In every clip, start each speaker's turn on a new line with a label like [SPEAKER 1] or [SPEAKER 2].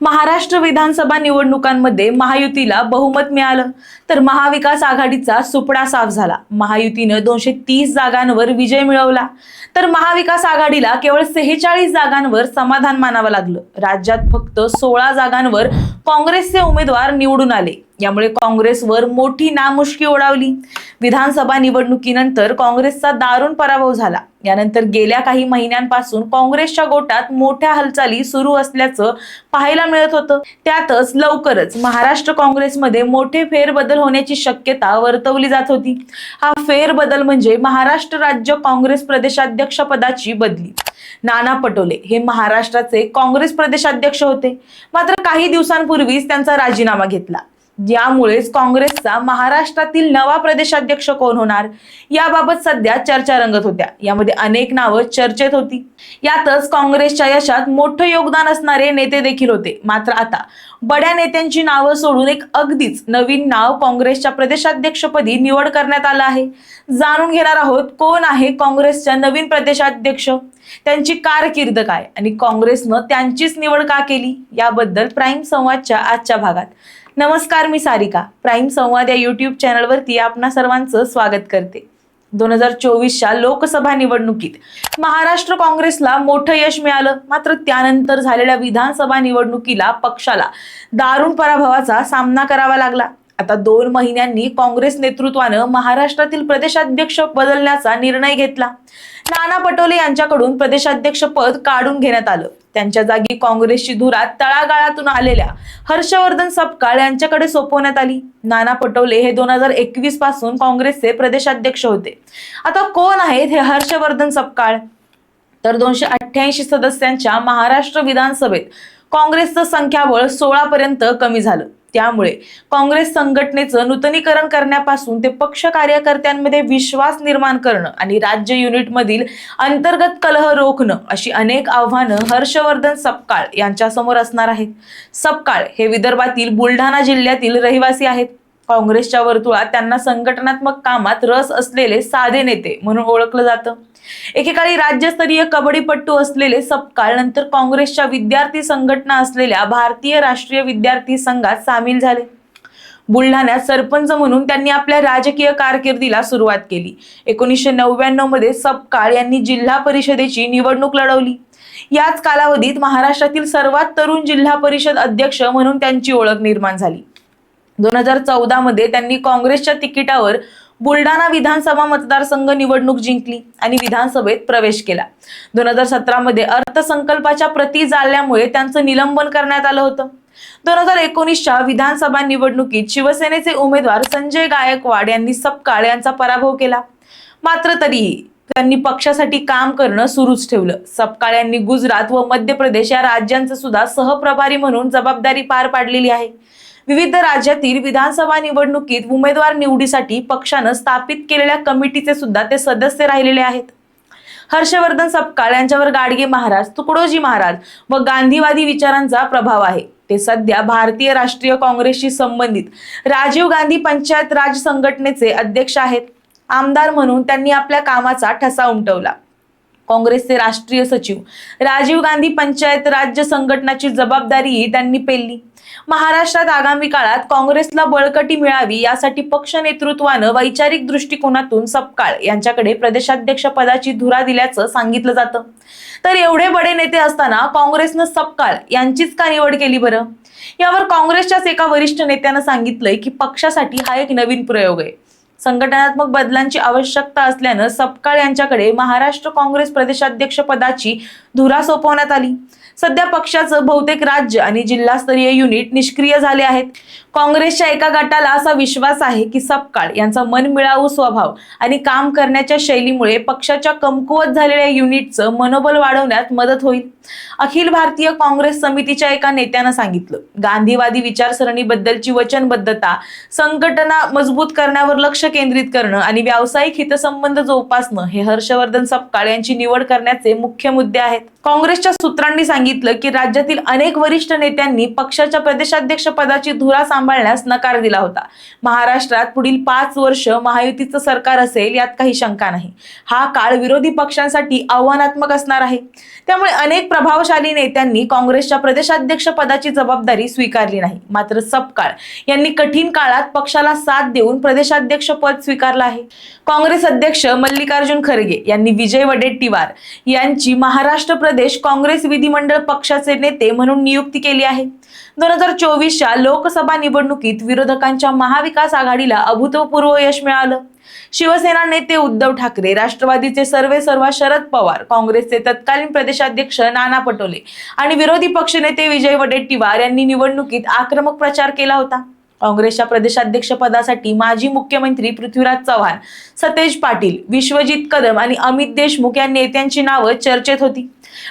[SPEAKER 1] महाराष्ट्र विधानसभा निवडणुकांमध्ये महायुतीला बहुमत मिळालं. तर महाविकास आघाडीचा सुपडा साफ झाला. महायुतीनं दोनशे तीस जागांवर विजय मिळवला. तर महाविकास आघाडीला केवळ सेहेचाळीस जागांवर समाधान मानावं लागलं. राज्यात फक्त सोळा जागांवर काँग्रेसचे उमेदवार निवडून आले. यामुळे काँग्रेसवर मोठी नामुष्की ओढावली. विधानसभा निवडणुकीनंतर काँग्रेसचा दारुण पराभव झाला. यानंतर गेल्या काही महिन्यांपासून काँग्रेसच्या गोटात मोठ्या हालचाली सुरू असल्याचं पाहायला मिळत होतं. त्यातच लवकरच महाराष्ट्र काँग्रेसमध्ये मोठे फेरबदल होण्याची शक्यता वर्तवली जात होती. हा फेरबदल म्हणजे महाराष्ट्र राज्य काँग्रेस प्रदेशाध्यक्ष पदाची बदली. नाना पटोले हे महाराष्ट्राचे काँग्रेस प्रदेशाध्यक्ष होते. मात्र काही दिवसांपूर्वीच त्यांचा राजीनामा घेतला. यामुळेच काँग्रेसचा महाराष्ट्रातील नवा प्रदेशाध्यक्ष कोण होणार? याबाबत सध्या चर्चा रंगत होत्या. यामध्ये अनेक नावं चर्चेत होती. यातच काँग्रेसच्या यशात मोठं योगदान असणारे नेते देखील होते. मात्र आता बड्या नेत्यांची नावं सोडून एक अगदीच नवीन नाव काँग्रेसच्या प्रदेशाध्यक्षपदी निवड करण्यात आलं आहे. जाणून घेणार आहोत कोण आहे काँग्रेसच्या नवीन प्रदेशाध्यक्ष? त्यांची कारकीर्द काय? आणि काँग्रेसनं त्यांचीच निवड का केली? याबद्दल प्राईम संवादच्या आजच्या भागात. नमस्कार मी सारिका. प्राईम संवाद या युट्यूब चॅनलवरती आपणा सर्वांचं स्वागत करते. दोन हजार चोवीसच्या लोकसभा निवडणुकीत महाराष्ट्र काँग्रेसला मोठं यश मिळालं. मात्र त्यानंतर झालेल्या विधानसभा निवडणुकीला पक्षाला दारुण पराभवाचा सामना करावा लागला. आता दोन महिन्यांनी काँग्रेस नेतृत्वानं महाराष्ट्रातील प्रदेशाध्यक्ष बदलण्याचा निर्णय घेतला. नाना पटोले यांच्याकडून प्रदेशाध्यक्ष पद काढून घेण्यात आलं. त्यांच्या जागी काँग्रेसची धुरा तळागाळातून आलेल्या हर्षवर्धन सपकाळ यांच्याकडे सोपवण्यात आली. नाना पटोले हे दोन हजार एकवीसपासून काँग्रेसचे प्रदेशाध्यक्ष होते. आता कोण आहेत हे हर्षवर्धन सपकाळ? तर दोनशे अठ्ठ्याऐंशी सदस्यांच्या महाराष्ट्र विधानसभेत काँग्रेसचं संख्याबळ सोळा पर्यंत कमी झालं. त्यामुळे काँग्रेस संघटनेचं नूतनीकरण करण्यापासून ते पक्ष कार्यकर्त्यांमध्ये विश्वास निर्माण करणं आणि राज्य युनिटमधील अंतर्गत कलह रोखणं अशी अनेक आव्हानं हर्षवर्धन सपकाळ यांच्यासमोर असणार आहेत. सपकाळ हे विदर्भातील बुलढाणा जिल्ह्यातील रहिवासी आहेत. काँग्रेसच्या वर्तुळात त्यांना संघटनात्मक कामात रस असलेले साधे नेते म्हणून ओळखलं जातं. एकेकाळी राज्यस्तरीय कबड्डीपट्टू असलेले सपकाळ नंतर काँग्रेसच्या विद्यार्थी संघटना असलेल्या भारतीय राष्ट्रीय विद्यार्थी संघात सामील झाले. बुलढाण्यात सरपंच म्हणून त्यांनी आपल्या राजकीय कारकिर्दीला सुरुवात केली. एकोणीसशे नव्याण्णवमध्ये सपकाळ यांनी जिल्हा परिषदेची निवडणूक लढवली. याच कालावधीत महाराष्ट्रातील सर्वात तरुण जिल्हा परिषद अध्यक्ष म्हणून त्यांची ओळख निर्माण झाली. दोन हजार चौदा मध्ये त्यांनी काँग्रेसच्या तिकिटावर बुलढाणा विधानसभा मतदारसंघ निवडणूक जिंकली आणि विधानसभेत प्रवेश केला. दोन हजार सतरा मध्ये अर्थसंकल्पाच्या प्रती जाळल्यामुळे त्यांचं निलंबन करण्यात आलं होतं. दोन हजार एकोणीसच्या विधानसभा निवडणुकीत शिवसेनेचे उमेदवार संजय गायकवाड यांनी सपकाळ यांचा पराभव केला. मात्र तरीही त्यांनी पक्षासाठी काम करणं सुरूच ठेवलं. सपकाळ यांनी गुजरात व मध्य प्रदेश या राज्यांचं सुद्धा सहप्रभारी म्हणून जबाबदारी पार पाडलेली आहे. विविध राज्यातील विधानसभा निवडणुकीत उमेदवार निवडीसाठी पक्षानं स्थापित केलेल्या कमिटीचे सुद्धा ते सदस्य राहिलेले आहेत. हर्षवर्धन सपकाळ यांच्यावर गाडगे महाराज तुकडोजी महाराज व गांधीवादी विचारांचा प्रभाव आहे. ते सध्या भारतीय राष्ट्रीय काँग्रेसशी संबंधित राजीव गांधी पंचायत राज संघटनेचे अध्यक्ष आहेत. आमदार म्हणून त्यांनी आपल्या कामाचा ठसा उमटवला. काँग्रेसचे राष्ट्रीय सचिव. राजीव गांधी पंचायत राज्य संघटनाची जबाबदारीही त्यांनी पेलली. महाराष्ट्रात आगामी काळात काँग्रेसला बळकटी मिळावी यासाठी पक्ष नेतृत्वानं वैचारिक दृष्टिकोनातून सपकाळ यांच्याकडे प्रदेशाध्यक्ष पदाची धुरा दिल्याचं सांगितलं जातं. तर एवढे बडे नेते असताना काँग्रेसनं सपकाळ यांचीच का निवड केली बरं? यावर काँग्रेसच्याच एका वरिष्ठ नेत्यानं सांगितलंय की पक्षासाठी हा एक नवीन प्रयोग आहे. संघटनात्मक बदलांची आवश्यकता असल्यानं सपकाळ यांच्याकडे महाराष्ट्र काँग्रेस प्रदेशाध्यक्ष पदाची धुरा सोपवण्यात आली. सध्या पक्षाचं बहुतेक राज्य आणि जिल्हास्तरीय युनिट निष्क्रिय झाले आहेत. काँग्रेसच्या एका गटाला असा विश्वास आहे की सपकाळ यांचा मनमिळावू स्वभाव आणि काम करण्याच्या शैलीमुळे पक्षाच्या कमकुवत झालेल्या युनिटचं मनोबल वाढवण्यात मदत होईल. अखिल भारतीय काँग्रेस समितीच्या एका नेत्यानं सांगितलं गांधीवादी विचारसरणीबद्दलची वचनबद्धता संघटना मजबूत करण्यावर लक्ष केंद्रित करणं आणि व्यावसायिक हितसंबंध जोपासणं हे हर्षवर्धन सपकाळ यांची निवड करण्याचे मुख्य मुद्दे आहेत. आहेत. काँग्रेसच्या सूत्रांनी सांगितलं की राज्यातील अनेक वरिष्ठ नेत्यांनी पक्षाच्या प्रदेशाध्यक्ष पदाची धुरा सांभाळण्यास नकार दिला होता. महाराष्ट्रात पुढील पाच वर्ष महायुतीचं सरकार असेल यात काही शंका नाही. हा काळ विरोधी पक्षांसाठी आव्हानात्मक असणार आहे. त्यामुळे अनेक प्रभावशाली नेत्यांनी काँग्रेसच्या प्रदेशाध्यक्ष पदाची जबाबदारी स्वीकारली नाही. मात्र सपकाळ यांनी कठीण काळात पक्षाला साथ देऊन प्रदेशाध्यक्ष पद स्वीकारलं आहे. काँग्रेस अध्यक्ष मल्लिकार्जुन खरगे यांनी विजय वडेट्टीवार यांची महाराष्ट्र प्रदेश काँग्रेस विधिमंडळ पक्षाचे नेते म्हणून नियुक्ती केली आहे. दोन हजार चोवीसच्या लोकसभा निवडणुकीत विरोधकांच्या महाविकास आघाडीला अभूतपूर्व यश मिळालं. शिवसेना नेते उद्धव ठाकरे राष्ट्रवादीचे सर्वे सर्वा शरद पवार काँग्रेसचे तत्कालीन प्रदेशाध्यक्ष नाना पटोले आणि विरोधी पक्षनेते विजय वडेट्टीवार यांनी निवडणुकीत आक्रमक प्रचार केला होता. काँग्रेसच्या प्रदेशाध्यक्ष पदासाठी माजी मुख्यमंत्री पृथ्वीराज चव्हाण सतेज पाटील विश्वजित कदम आणि अमित देशमुख या नेत्यांची नावं चर्चेत होती.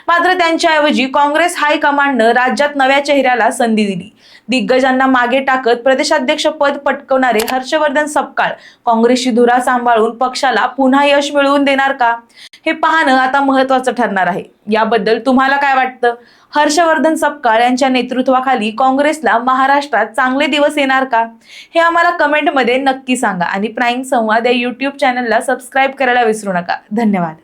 [SPEAKER 1] मात्र त्यांच्याऐवजी काँग्रेस हायकमांडनं राज्यात नव्या चेहऱ्याला संधी दिली. दिग्गजांना मागे टाकत प्रदेशाध्यक्ष पद पटकवणारे हर्षवर्धन सपकाळ काँग्रेसची धुरा सांभाळून पक्षाला पुन्हा यश मिळवून देणार का? हे पाहणं आता महत्वाचं ठरणार आहे. याबद्दल तुम्हाला काय वाटतं? हर्षवर्धन सपकाळ यांच्या नेतृत्वाखाली काँग्रेसला महाराष्ट्रात चांगले दिवस येणार का? हे आम्हाला कमेंटमध्ये नक्की सांगा आणि प्राईम संवाद या युट्यूब चॅनलला सबस्क्राईब करायला विसरू नका. धन्यवाद.